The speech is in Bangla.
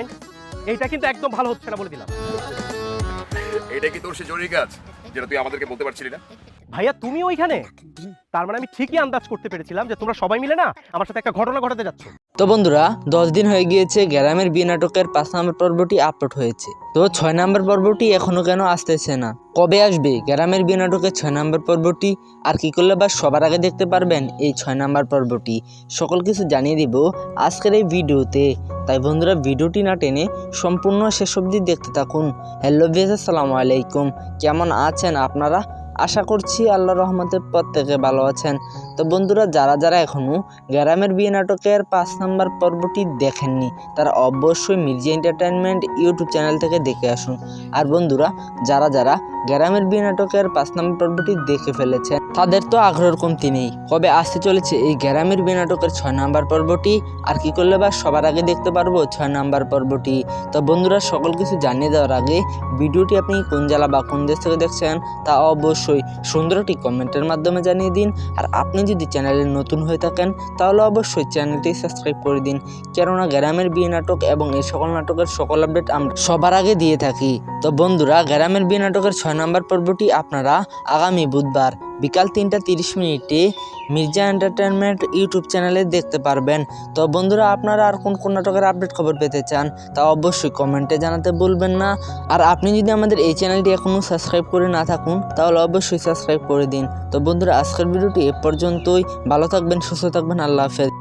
নাইন এইটা কিন্তু একদম ভালো হচ্ছে না বলে দিলাম। এটা কি তোর সে জরুরি কাজ যেটা তুই আমাদেরকে বলতে পারছিলি না? ভাইয়া তুমি ওইখানে তার মানে আমি ঠিকই আন্দাজ করতে পেরেছিলাম যে তোমরা সবাই মিলে না আমার সাথে একটা ঘটনা ঘটাতে যাচ্ছ। তো বন্ধুরা দশ দিন হয়ে গিয়েছে গ্রামের বিয়ে নাটকের পাঁচ নম্বর পর্বটি আপলোড হয়েছে। তো ছয় নম্বর পর্বটি এখনও কেন আসতেছে না? কবে আসবে? গ্রামের বিয়ে নাটকের ছয় নম্বর পর্বটি আর কি করলে বা সবার আগে দেখতে পারবেন এই ছয় নম্বর পর্বটি? সকল কিছু জানিয়ে দিব আজকের এই ভিডিওতে। তাই বন্ধুরা ভিডিওটি না টেনে সম্পূর্ণ শেষ অবধি দেখতে থাকুন। হ্যালো ভিয়াস আসসালামু আলাইকুম। কেমন আছেন আপনারা? আশা করছি আল্লাহ রহমতের প্রত্যেকে ভালো আছেন। তো বন্ধুরা, যারা যারা এখনও গ্রামের বিয়ে নাটকের পাঁচ নাম্বার পর্বটি দেখেননি, তারা অবশ্যই মির্জা এন্টারটেনমেন্ট ইউটিউব চ্যানেল থেকে দেখে আসুন। আর বন্ধুরা, যারা যারা গ্রামের বিয়ে নাটকের পাঁচ নম্বর পর্বটি দেখে ফেলেছেন তাদের তো আগ্রহের কমতি নেই। কবে আসতে চলেছে এই গ্রামের বিয়ে নাটকের ছয় নাম্বার পর্বটি? আর কি করলে বা সবার আগে দেখতে পারব ছয় নাম্বার পর্বটি? তো বন্ধুরা, সকল কিছু জানিয়ে দেওয়ার আগে ভিডিওটি আপনি কোন জেলা বা কোন দেশ থেকে দেখছেন তা অবশ্যই সুন্দর একটি কমেন্টের মাধ্যমে জানিয়ে দিন। আর আপনি যদি চ্যানেলে নতুন হয়ে থাকেন, তাহলে অবশ্যই চ্যানেলটি সাবস্ক্রাইব করে দিন। কেননা গ্রামের বিয়ে নাটক এবং এই সকল নাটকের সকল আপডেট আমরা সবার আগে দিয়ে থাকি। তো বন্ধুরা, গ্রামের বিয়ে নাটকের ছয় নম্বর পর্বটি আপনারা আগামী বুধবার বিকাল তিনটা তিরিশ মিনিটে মির্জা এন্টারটেনমেন্ট ইউটিউব চ্যানেলে দেখতে পারবেন। তো বন্ধুরা, আপনারা আর কোন কোন নাটকের আপডেট খবর পেতে চান তা অবশ্যই কমেন্টে জানাতে ভুলবেন না। আর আপনি যদি আমাদের এই চ্যানেলটি এখনও সাবস্ক্রাইব করে না থাকুন, তাহলে অবশ্যই সাবস্ক্রাইব করে দিন। তো বন্ধুরা, আজকের ভিডিওটি এ পর্যন্তই। ভালো থাকবেন, সুস্থ থাকবেন, আল্লাহ হাফেজ।